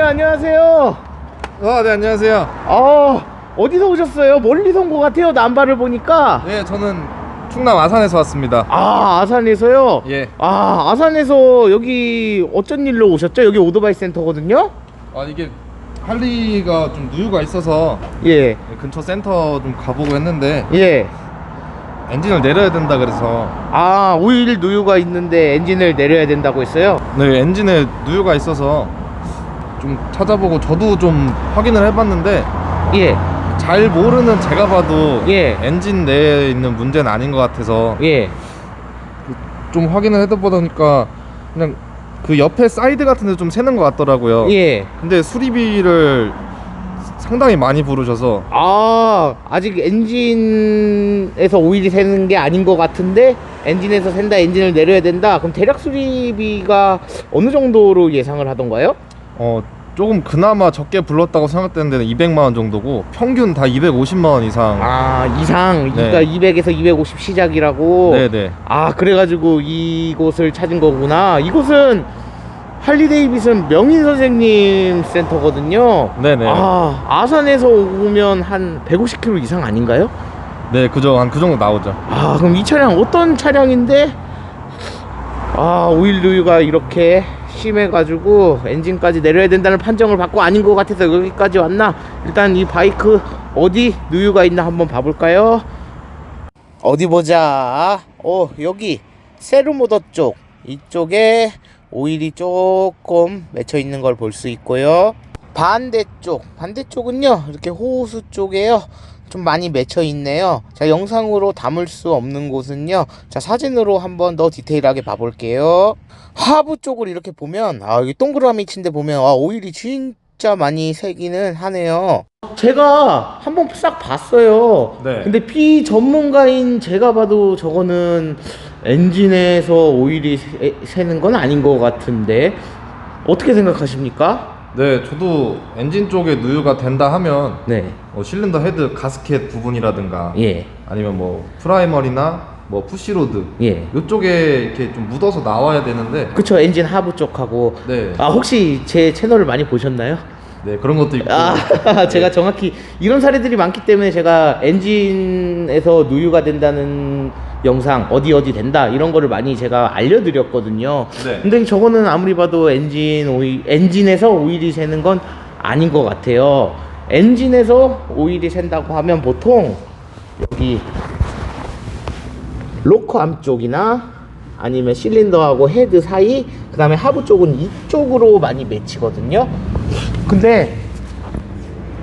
안녕하세요, 안녕하세요. 아, 네, 안녕하세요. 아, 어디서 오셨어요? 멀리서 온 것 같아요, 남바를 보니까. 네, 저는 충남 아산에서 왔습니다. 아, 아산에서요? 예. 아, 아산에서 여기 어쩐 일로 오셨죠? 여기 오토바이 센터거든요? 아, 이게 할리가 좀 누유가 있어서 예, 근처 센터 좀 가보고 했는데 예. 엔진을 내려야 된다 그래서 아, 오일 누유가 있는데 엔진을 내려야 된다고 했어요? 네, 엔진에 누유가 있어서 좀 찾아보고 저도 좀 확인을 해봤는데 예, 잘 모르는 제가 봐도 예. 엔진 내에 있는 문제는 아닌 것 같아서 예. 좀 확인을 해다 보니까 그냥 그 옆에 사이드 같은 데 좀 새는 것 같더라고요. 예. 근데 수리비를 상당히 많이 부르셔서 아, 아직 엔진에서 오일이 새는 게 아닌 것 같은데 엔진에서 샌다, 엔진을 내려야 된다. 그럼 대략 수리비가 어느 정도로 예상을 하던가요? 어 조금 그나마 적게 불렀다고 생각되는 데는 200만 원 정도고 평균 다 250만 원 이상. 아, 이상. 네. 그러니까 200에서 250 시작이라고. 네네. 아, 그래가지고 이곳을 찾은 거구나. 이곳은 할리 데이비슨 명인 선생님 센터거든요. 네네. 아, 아산에서 오면 한 150km 이상 아닌가요? 네 그죠 한 그 정도 나오죠. 아 그럼 이 차량 어떤 차량인데 아 오일 누유가 이렇게 심해가지고 엔진까지 내려야 된다는 판정을 받고 아닌 것 같아서 여기까지 왔나? 일단 이 바이크 어디 누유가 있나 한번 봐볼까요? 어디 보자. 어 여기 세르모더 쪽. 이쪽에 오일이 조금 맺혀 있는 걸 볼 수 있고요. 반대쪽. 반대쪽은요 이렇게 호수 쪽에요 좀 많이 맺혀 있네요. 자 영상으로 담을 수 없는 곳은요. 자 사진으로 한번 더 디테일하게 봐볼게요. 하부 쪽을 이렇게 보면 아 여기 동그라미 친데 보면 아 오일이 진짜 많이 새기는 하네요. 제가 한번 싹 봤어요. 네. 근데 비 전문가인 제가 봐도 저거는 엔진에서 오일이 새, 새는 건 아닌 것 같은데 어떻게 생각하십니까? 네 저도 엔진 쪽에 누유가 된다 하면 네. 뭐 실린더 헤드 가스켓 부분이라든가 예. 아니면 뭐 프라이머리나 뭐 푸시로드 예. 이쪽에 이렇게 좀 묻어서 나와야 되는데 그쵸 엔진 하부 쪽하고 네. 아 혹시 제 채널을 많이 보셨나요? 네 그런 것도 있고 아 제가 정확히 이런 사례들이 많기 때문에 제가 엔진에서 누유가 된다는 영상 어디 어디 된다 이런 거를 많이 제가 알려드렸거든요. 네. 근데 저거는 아무리 봐도 엔진 오일 엔진에서 오일이 새는 건 아닌 것 같아요. 엔진에서 오일이 샌다고 하면 보통 여기 로커 암 쪽이나 아니면 실린더하고 헤드 사이 그 다음에 하부 쪽은 이쪽으로 많이 맺히거든요 근데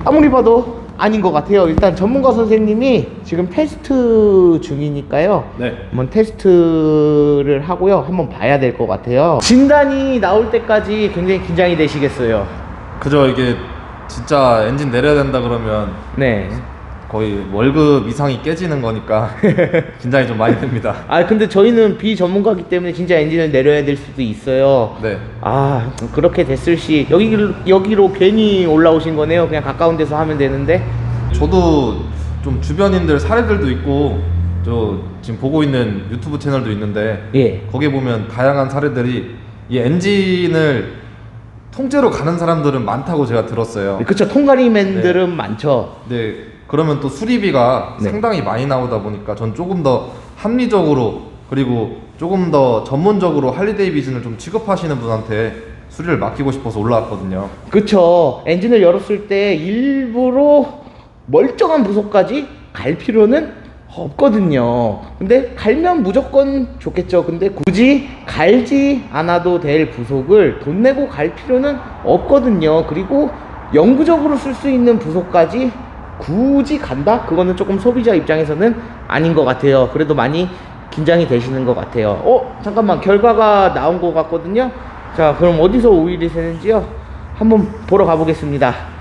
아무리 봐도 아닌 것 같아요. 일단 전문가 선생님이 지금 테스트 중이니까요. 네. 한번 테스트를 하고요. 한번 봐야 될 것 같아요. 진단이 나올 때까지 굉장히 긴장이 되시겠어요. 그죠. 이게 진짜 엔진 내려야 된다 그러면 네 거의 월급 이상이 깨지는 거니까 긴장이 좀 많이 됩니다. 아 근데 저희는 비전문가기 때문에 진짜 엔진을 내려야 될 수도 있어요. 네. 아 그렇게 됐을 시 여기 여기로 괜히 올라오신 거네요. 그냥 가까운 데서 하면 되는데. 저도 좀 주변인들 사례들도 있고 저 지금 보고 있는 유튜브 채널도 있는데 예. 거기에 보면 다양한 사례들이 이 엔진을 통째로 가는 사람들은 많다고 제가 들었어요. 그쵸 통가리맨들은 많죠. 근데 그러면 또 수리비가 네. 상당히 많이 나오다 보니까 전 조금 더 합리적으로 그리고 조금 더 전문적으로 할리데이비슨을 좀 취급하시는 분한테 수리를 맡기고 싶어서 올라왔거든요. 그쵸 엔진을 열었을 때 일부러 멀쩡한 부속까지 갈 필요는 없거든요. 근데 갈면 무조건 좋겠죠. 근데 굳이 갈지 않아도 될 부속을 돈 내고 갈 필요는 없거든요. 그리고 영구적으로 쓸 수 있는 부속까지 굳이 간다? 그거는 조금 소비자 입장에서는 아닌 것 같아요. 그래도 많이 긴장이 되시는 것 같아요. 어? 잠깐만 결과가 나온 것 같거든요. 자 그럼 어디서 오일이 새는지요? 한번 보러 가보겠습니다.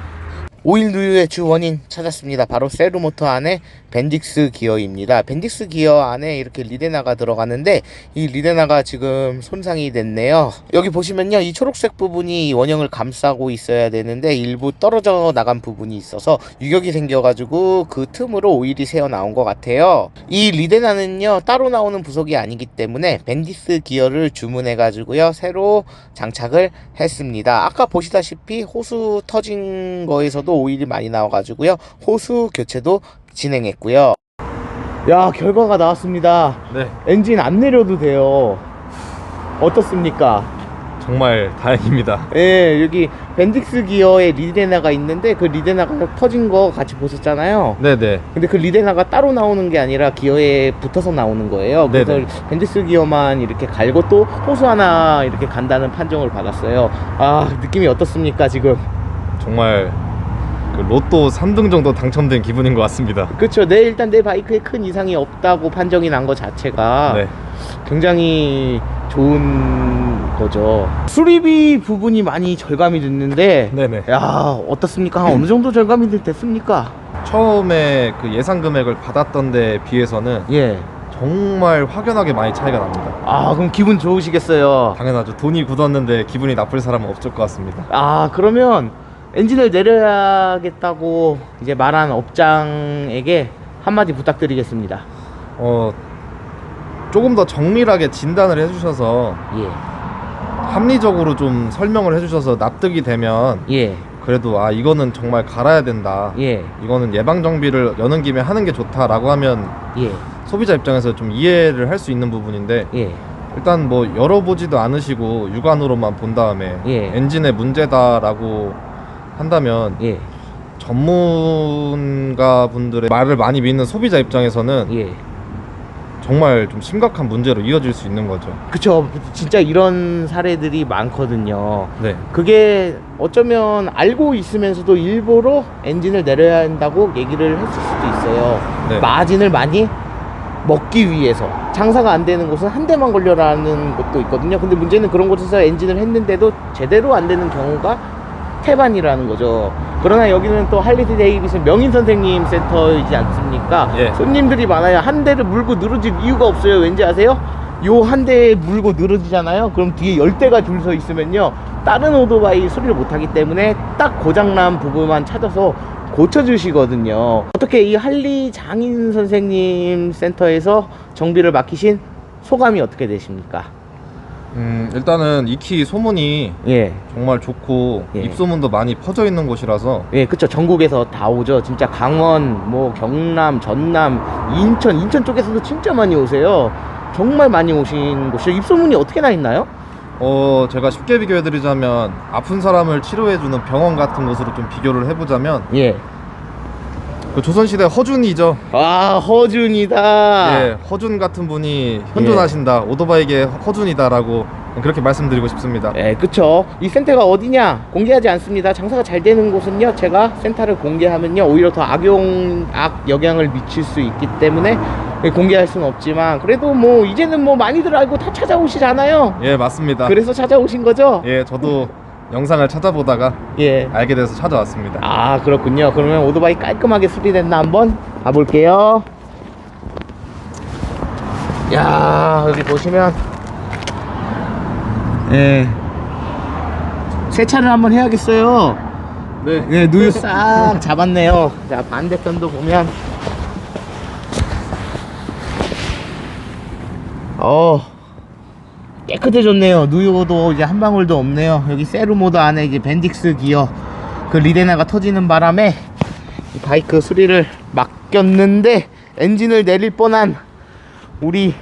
오일 누유의 주 원인 찾았습니다. 바로 세르모터 안에 벤딕스 기어입니다. 벤딕스 기어 안에 이렇게 리데나가 들어가는데 이 리데나가 지금 손상이 됐네요. 여기 보시면요. 이 초록색 부분이 원형을 감싸고 있어야 되는데 일부 떨어져 나간 부분이 있어서 유격이 생겨가지고 그 틈으로 오일이 새어 나온 것 같아요. 이 리데나는요. 따로 나오는 부속이 아니기 때문에 벤디스 기어를 주문해가지고요. 새로 장착을 했습니다. 아까 보시다시피 호수 터진 거에서도 오일이 많이 나와가지고요. 호수 교체도 진행했고요. 야 결과가 나왔습니다. 네, 엔진 안 내려도 돼요. 어떻습니까? 정말 다행입니다. 예, 여기 벤딕스 기어에 리데나가 있는데 그 리데나가 터진 거 같이 보셨잖아요. 네네. 근데 그 리데나가 따로 나오는 게 아니라 기어에 붙어서 나오는 거예요. 그래서 네네. 벤디스 기어만 이렇게 갈고 또 호수 하나 이렇게 간다는 판정을 받았어요. 아 느낌이 어떻습니까 지금? 정말 그 로또 3등 정도 당첨된 기분인 것 같습니다. 그렇죠. 내 일단 내 바이크에 큰 이상이 없다고 판정이 난 것 자체가 네. 굉장히 좋은 거죠. 수리비 부분이 많이 절감이 됐는데, 네네. 야 어떻습니까? 한 어느 정도 절감이 됐습니까? 처음에 그 예상 금액을 받았던 데 비해서는 예. 정말 확연하게 많이 차이가 납니다. 아 그럼 기분 좋으시겠어요. 당연하죠. 돈이 굳었는데 기분이 나쁠 사람은 없을 것 같습니다. 아 그러면 엔진을 내려야겠다고 이제 말한 업장에게 한마디 부탁드리겠습니다. 어, 조금 더 정밀하게 진단을 해주셔서 예, 합리적으로 좀 설명을 해주셔서 납득이 되면 예, 그래도 아 이거는 정말 갈아야 된다. 예, 이거는 예방 정비를 여는 김에 하는 게 좋다라고 하면 예, 소비자 입장에서 좀 이해를 할 수 있는 부분인데 예, 일단 뭐 열어보지도 않으시고 육안으로만 본 다음에 예. 엔진의 문제다라고 한다면 예, 전문가 분들의 말을 많이 믿는 소비자 입장에서는 예. 정말 좀 심각한 문제로 이어질 수 있는 거죠. 그쵸. 진짜 이런 사례들이 많거든요. 네. 그게 어쩌면 알고 있으면서도 일부러 엔진을 내려야 한다고 얘기를 했을 수도 있어요. 네. 마진을 많이 먹기 위해서 장사가 안 되는 곳은 한 대만 걸려라는 것도 있거든요. 근데 문제는 그런 곳에서 엔진을 했는데도 제대로 안 되는 경우가 태반이라는 거죠. 그러나 여기는 또 할리드 데이비슨 명인 선생님 센터이지 않습니까? 예. 손님들이 많아요. 한 대를 물고 늘어질 이유가 없어요. 왠지 아세요? 요 한대 물고 늘어지잖아요. 그럼 뒤에 열 대가 줄 서 있으면요. 다른 오토바이 수리를 못하기 때문에 딱 고장난 부분만 찾아서 고쳐주시거든요. 어떻게 이 할리 장인 선생님 센터에서 정비를 맡기신 소감이 어떻게 되십니까? 음, 일단은 이키 소문이 예. 정말 좋고 예. 입소문도 많이 퍼져 있는 곳이라서 예, 그쵸. 전국에서 다 오죠. 진짜 강원, 뭐, 경남, 전남, 인천, 인천 쪽에서도 진짜 많이 오세요. 정말 많이 오신 곳이죠. 입소문이 어떻게 나 있나요? 어 제가 쉽게 비교해 드리자면 아픈 사람을 치료해 주는 병원 같은 곳으로 좀 비교를 해보자면 예. 그 조선시대 허준이죠. 아, 허준이다. 예, 허준 같은 분이 현존하신다. 오토바이계 허준이다라고 그렇게 말씀드리고 싶습니다. 예, 그쵸. 이 센터가 어디냐? 공개하지 않습니다. 장사가 잘 되는 곳은요, 제가 센터를 공개하면요, 오히려 더 악용, 악 영향을 미칠 수 있기 때문에 예, 공개할 수는 없지만, 그래도 뭐, 이제는 뭐 많이들 알고 다 찾아오시잖아요. 예, 맞습니다. 그래서 찾아오신 거죠? 예, 저도 영상을 찾아보다가 예. 알게 돼서 찾아왔습니다. 아, 그렇군요. 그러면 오토바이 깔끔하게 수리됐나 한번 가볼게요. 야, 여기 보시면, 예. 세차를 한번 해야겠어요. 네. 네, 누유 싹 잡았네요. 자, 반대편도 보면. 어, 깨끗해졌네요. 누유도 이제 한 방울도 없네요. 여기 세르모드 안에 이제 벤딕스 기어 그 리데나가 터지는 바람에 이 바이크 수리를 맡겼는데 엔진을 내릴 뻔한 우리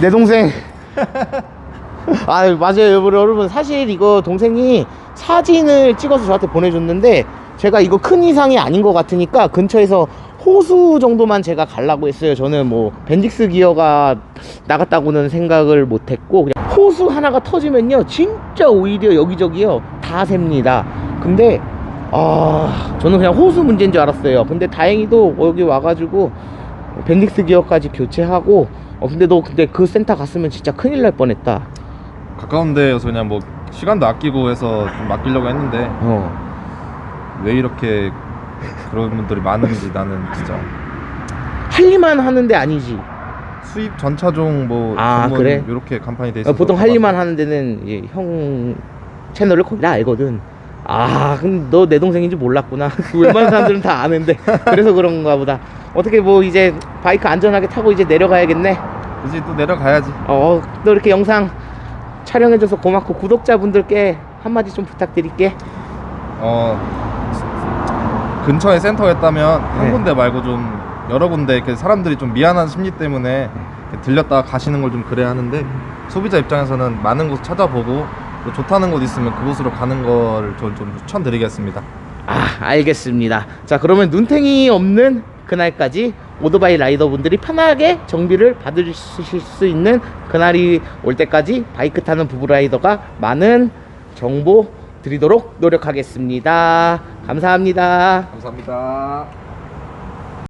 내 동생 아 맞아요 여러분 여러분 사실 이거 동생이 사진을 찍어서 저한테 보내줬는데 제가 이거 큰 이상이 아닌 것 같으니까 근처에서 호수 정도만 제가 가려고 했어요. 저는 뭐 벤딕스 기어가 나갔다고는 생각을 못했고 그냥 호수 하나가 터지면요 진짜 오히려 여기저기요 다 셉니다. 근데 아 저는 그냥 호수 문제인 줄 알았어요. 근데 다행히도 여기 와가지고 벤딕스 기어까지 교체하고 어 근데 너 근데 그 센터 갔으면 진짜 큰일 날 뻔했다. 가까운 데여서 그냥 뭐 시간도 아끼고 해서 좀 맡기려고 했는데 어. 왜 이렇게 그런 분들이 많은지 나는 진짜 할리만 하는데 아니지. 수입 전차종 뭐 아, 전문 그래? 이렇게 간판이 돼 어, 있어서 보통 할리만 하는 데는 이제 형 채널을 거의 다 알거든. 아, 근데 너내 동생인지 몰랐구나. 웬만한 사람들은 다 아는데. 그래서 그런가 보다. 어떻게 뭐 이제 바이크 안전하게 타고 이제 내려가야겠네. 이제 또 내려가야지. 어, 또 이렇게 영상 촬영해줘서 고맙고 구독자분들께 한마디 좀 부탁드릴게. 어 근처에 센터였다면 한 네. 군데 말고 좀 여러 군데 이렇게 사람들이 좀 미안한 심리 때문에 들렸다가 가시는 걸 좀 그래야 하는데 소비자 입장에서는 많은 곳 찾아보고 또 좋다는 곳 있으면 그곳으로 가는 걸 좀, 좀 추천드리겠습니다. 아, 알겠습니다. 자, 그러면 눈탱이 없는 그날까지 오토바이 라이더분들이 편하게 정비를 받으실 수 있는 그날이 올 때까지 바이크 타는 부부 라이더가 많은 정보 드리도록 노력하겠습니다. 감사합니다. 감사합니다.